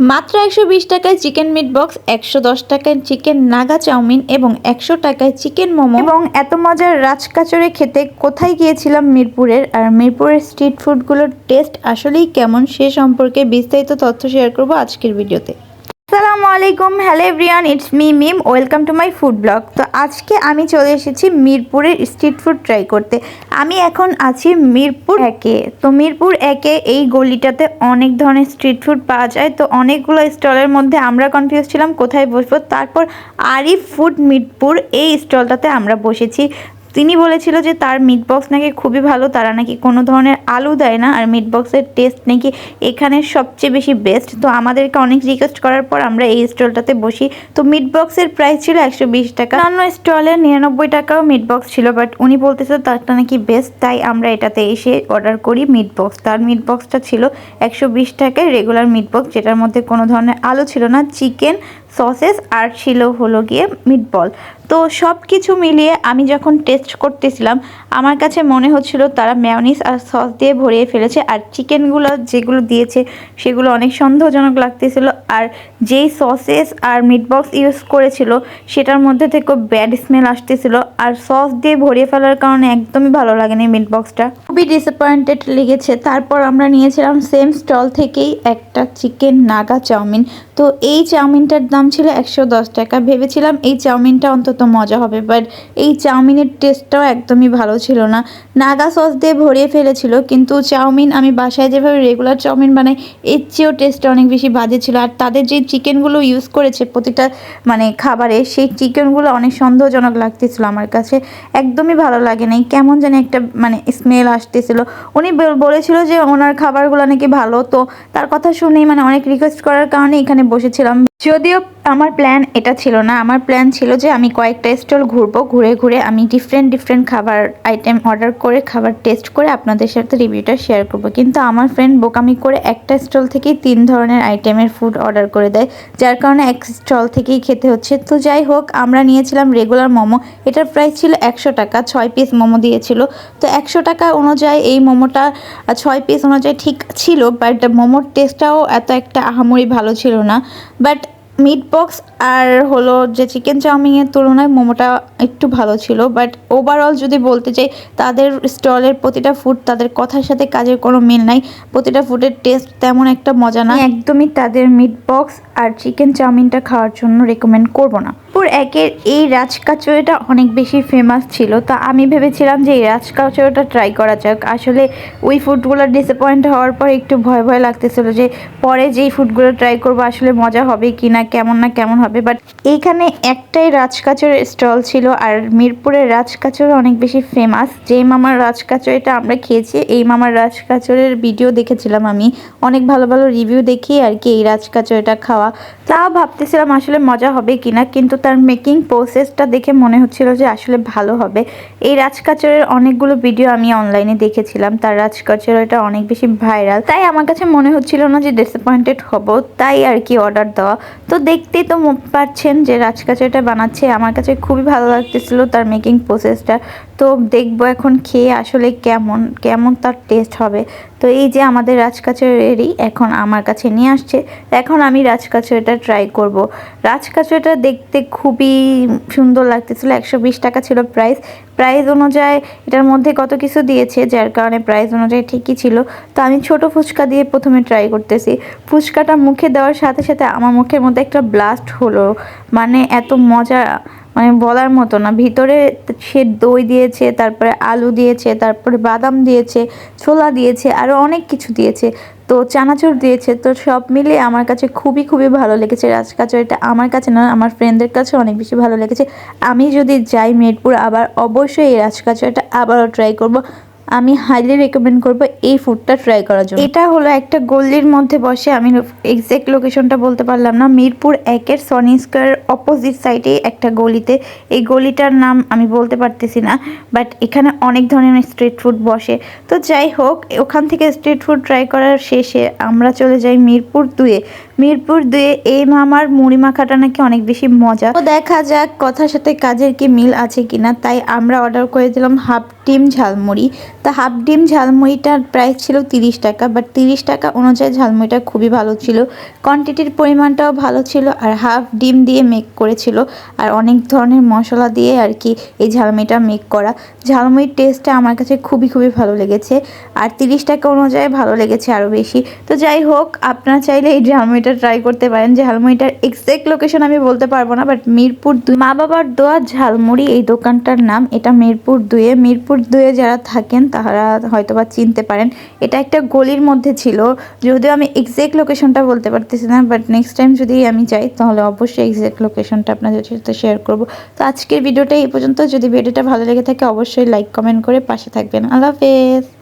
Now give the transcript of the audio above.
মাত্র একশো বিশ টাকায় চিকেন মিট বক্স একশো দশ টাকায় চিকেন নাগা চাউমিন এবং একশো টাকায় চিকেন মোমো। এবং এত মজার রাজকাচরে খেতে কোথায় গিয়েছিলাম মিরপুরের? আর মিরপুরের স্ট্রিট ফুডগুলোর টেস্ট আসলেই কেমন সে সম্পর্কে বিস্তারিত তথ্য শেয়ার করব আজকের ভিডিওতে আলাইকুম hello everyone it's me Mim welcome to my food blog তো আজকে আমি চলে এসেছি মিরপুরের স্ট্রিট ফুড ট্রাই করতে। আমি এখন আছি মিরপুর একে। তো মিরপুর একে, এই গলিটাতে অনেক ধরনের স্ট্রিট ফুড পাওয়া যায়। তো অনেকগুলো স্টলের মধ্যে আমরা কনফিউজ ছিলাম, কোথায় বসবো? তারপর আরিফ ফুড মিরপুর এই স্টলটাতে আমরা বসেছি। তিনি বলেছিল যে তার মিট বক্স নাকি খুবই ভালো, তারা নাকি কোনো ধরনের আলু দেয় না, আর মিট বক্সের টেস্ট নাকি এখানে সবচেয়ে বেশি বেস্ট তো আমাদেরকে অনেক রিকোয়েস্ট করার পর আমরা এই স্টলটাতে বসি। তো মিট বক্সের প্রাইস ছিল একশো বিশ টাকা। অন্য স্টলে নিরানব্বই টাকাও মিট বক্স ছিল বাট উনি বলতেছে তারটা নাকি বেস্ট তাই আমরা এটাতে এসে অর্ডার করি মিট বক্স তার মিট বক্সটা ছিল একশো বিশ টাকায় রেগুলার মিট বক্স যেটার মধ্যে কোনো ধরনের আলু ছিল না চিকেন সসেস আর ছিল হলো গিয়ে মিটবল তো সব কিছু মিলিয়ে আমি যখন টেস্ট করতেছিলাম, আমার কাছে মনে হচ্ছিল তারা ম্যায়োনিস আর সস দিয়ে ভরিয়ে ফেলেছে আর চিকেনগুলো যেগুলো দিয়েছে, সেগুলো অনেক সন্দেহজনক লাগতেছিল। আর যেই সসেস আর মিটবক্স ইউজ করেছিল, সেটার মধ্যে থেকেও ব্যাড স্মেল আসতেছিল। আর সস দিয়ে ভরিয়ে ফেলার কারণে একদমই ভালো লাগেনি মিটবক্সটা খুবই ডিসঅ্যাপয়েন্টেড লেগেছে। তারপর আমরা নিয়েছিলাম সেম স্টল থেকেই একটা চিকেন নাগা চাউমিন। তো এই চাউমিনটার দাম ছিল একশো দশ টাকা। ভেবেছিলাম এই চাউমিনটা অন্তত মজা হবে বাট এই চাউমিনের টেস্টটাও একদমই ভালো ছিল না। নাগা সস দিয়ে ভরিয়ে ফেলেছিল, কিন্তু চাউমিন আমি বাসায় যেভাবে রেগুলার চাউমিন বানাই, এর চেয়েও টেস্টটা অনেক বেশি বাজে ছিল। আর তাদের যে চিকেনগুলো ইউজ করেছে প্রতিটা মানে খাবারে, সেই চিকেনগুলো অনেক সন্দেহজনক লাগতেছিল আমার কাছে। একদমই ভালো লাগে নাই, কেমন জানি একটা মানে স্মেল আসতেছিল। উনি বল- বলেছিল যে ওনার খাবারগুলো নাকি ভালো, তো তার কথা শুনেই মানে অনেক রিকোয়েস্ট করার কারণে এখানে বসেছিলাম। যদিও আমার প্ল্যান এটা ছিল না। আমার প্ল্যান ছিল যে আমি কয়েকটা স্টল ঘুরবো, ঘুরে ঘুরে আমি ডিফারেন্ট ডিফারেন্ট খাবার আইটেম অর্ডার করে, খাবার টেস্ট করে আপনাদের সাথে রিভিউটা শেয়ার করব। কিন্তু আমার ফ্রেন্ড বোকামি করে একটা স্টল থেকেই তিন ধরনের আইটেমের ফুড অর্ডার করে দেয়। যার কারণে এক স্টল থেকেই খেতে হচ্ছে। তো যাই হোক, আমরা নিয়েছিলাম রেগুলার মোমো। এটার প্রাইস ছিল একশো টাকা, ছয় পিস মোমো দিয়েছিল। তো একশো টাকা অনুযায়ী এই মোমোটা, ছয় পিস অনুযায়ী ঠিক ছিল বাট মোমোর টেস্টটাও এত একটা আহামরি ভালো ছিল না। বাট মিট বক্স আর হলো যে চিকেন চাউমিনের তুলনায় মোমোটা একটু ভালো ছিল বাট ওভারঅল যদি বলতে চাই তাদের স্টলের প্রতিটা ফুড তাদের কথার সাথে কাজের কোনো মিল নাই। প্রতিটা ফুডের টেস্ট তেমন একটা মজা না। একদমই তাদের মিট বক্স আর চিকেন চাউমিনটা খাওয়ার জন্য রেকমেন্ড করব না। পুর একের এই রাজকাচুরিটা অনেক বেশি ফেমাস ছিল। তা আমি ভেবেছিলাম যে এই রাজকাচুরিটা ট্রাই করা যাক। আসলে ওই ফুডগুলো ডিসঅ্যাপয়েন্ট হওয়ার পর একটু ভয় ভয় লাগতেছিল যে পরে যেই ফুডগুলো ট্রাই করব আসলে মজা হবে কি না কেমন না কেমন হবে। বাট এইখানে একটাই রাজকাচুরের স্টল ছিল আর মিরপুরের রাজকাচুর অনেক বেশি ফেমাস যেই মামার রাজকাচুরিটা আমরা খেয়েছি, এই মামার রাজকাচুরের ভিডিও দেখেছিলাম আমি। অনেক ভালো ভালো রিভিউ দেখি আর কি এই রাজকাচুরিটা খাওয়া। তা ভাবতেছিলাম আসলে মজা হবে কিনা, কিন্তু তার মেকিং প্রসেসটা দেখে মনে হচ্ছিল যে আসলে ভালো হবে। এই রাজকাচরের অনেকগুলো ভিডিও আমি অনলাইনে দেখেছিলাম। তার রাজকাচরটা অনেক বেশি ভাইরাল তাই আমার কাছে মনে হচ্ছিল না যে ডিসঅ্যাপয়েন্টেড হব। তাই আর কি অর্ডার দেওয়া। তো দেখতেই তো পাচ্ছেন যে রাজকাচরটা বানাচ্ছে। আমার কাছে খুবই ভালো লাগতেছিল তার মেকিং প্রসেসটা তো দেখব এখন খেয়ে আসলে কেমন কেমন তার টেস্ট হবে। তো এই যে আমাদের রাজকাচুরি এখন আমার কাছে নিয়ে আসছে, এখন আমি রাজকাচুরিটা ট্রাই করব। রাজকাচুরিটা দেখতে খুবই সুন্দর লাগতেছিল, একশো বিশ টাকা ছিল প্রাইস প্রাইস অনুযায়ী এটার মধ্যে কত কিছু দিয়েছে, যার কারণে প্রাইস অনুযায়ী ঠিকই ছিল। তো আমি ছোট ফুচকা দিয়ে প্রথমে ট্রাই করতেছি। ফুচকাটা মুখে দেওয়ার সাথে সাথে আমার মুখের মধ্যে একটা ব্লাস্ট হলো। মানে এত মজা মানে বলার মতো না। ভিতরে সে দই দিয়েছে, তারপরে আলু দিয়েছে, তারপরে বাদাম দিয়েছে, ছোলা দিয়েছে আরও অনেক কিছু দিয়েছে। তো চানাচুর দিয়েছে। তো সব মিলে আমার কাছে খুবই খুবই ভালো লেগেছে। রাজকাচুরিটা আমার কাছে না, আমার ফ্রেন্ডদের কাছে অনেক বেশি ভালো লেগেছে। আমি যদি যাই মেটপুর আবার অবশ্যই এই রাজকাচুরিটা আবারও ট্রাই করব। আমি হাইলি রেকমেন্ড করব এই ফুডটা ট্রাই করার জন্য। এটা হলো একটা গল্লির মধ্যে বসে আমি এক্সাক্ট লোকেশনটা বলতে পারলাম না, মিরপুর একের সনি স্কোয়ার অপোজিট সাইডে একটা গলিতে। এই গলিটার নাম আমি বলতে পারতেছি না বাট এখানে অনেক ধরনের স্ট্রিট ফুড বসে। তো যাই হোক, ওখান থেকে স্ট্রিট ফুড ট্রাই করার শেষে আমরা চলে যাই মিরপুর দুয়ে। মিরপুর দুয়ে এই মামার মুড়ি মাখাটা নাকি অনেক বেশি মজা। তো দেখা যাক কথার সাথে কাজের কি মিল আছে কিনা। তাই আমরা অর্ডার করে দিলাম হাফ ডিম ঝালমুড়ি তা হাফ ডিম ঝালমুড়িটার প্রাইস ছিল তিরিশ টাকা বাট তিরিশ টাকা অনুযায়ী ঝালমুড়িটা খুবই ভালো ছিল। কোয়ান্টিটির পরিমাণটাও ভালো ছিল আর হাফ ডিম দিয়ে মেক করেছিল। আর অনেক ধরনের মশলা দিয়ে আর কি এই ঝালমুড়িটা মেক করা। ঝালমুড়ির টেস্টটা আমার কাছে খুবই খুবই ভালো লেগেছে। আর তিরিশ টাকা অনুযায়ী ভালো লেগেছে আরও বেশি। তো যাই হোক, আপনারা চাইলে এই ঝালমুড়িটা ট্রাই করতে পারেন। ঝালমুড়িটার এক্সাক্ট লোকেশন আমি বলতে পারব না বাট মিরপুর দুই মা বাবার দোয়া ঝালমুড়ি এই দোকানটার নাম। এটা মিরপুর দুয়ে মিরপুর দুয়ে যারা থাকেন তারা হয়তো বা চিনতে পারেন। এটা একটা গলির মধ্যে ছিল। যদিও আমি এক্সাক্ট লোকেশনটা বলতে পারতেছি না বাট নেক্সট টাইম যদি আমি যাই, তাহলে অবশ্যই এক্সাক্ট লোকেশনটা আপনাদের সাথে শেয়ার করব। তো আজকের ভিডিওটা এই পর্যন্ত। যদি ভিডিওটা ভালো লেগে থাকে অবশ্যই লাইক কমেন্ট করে পাশে থাকবেন। আল্লাহ হাফেজ।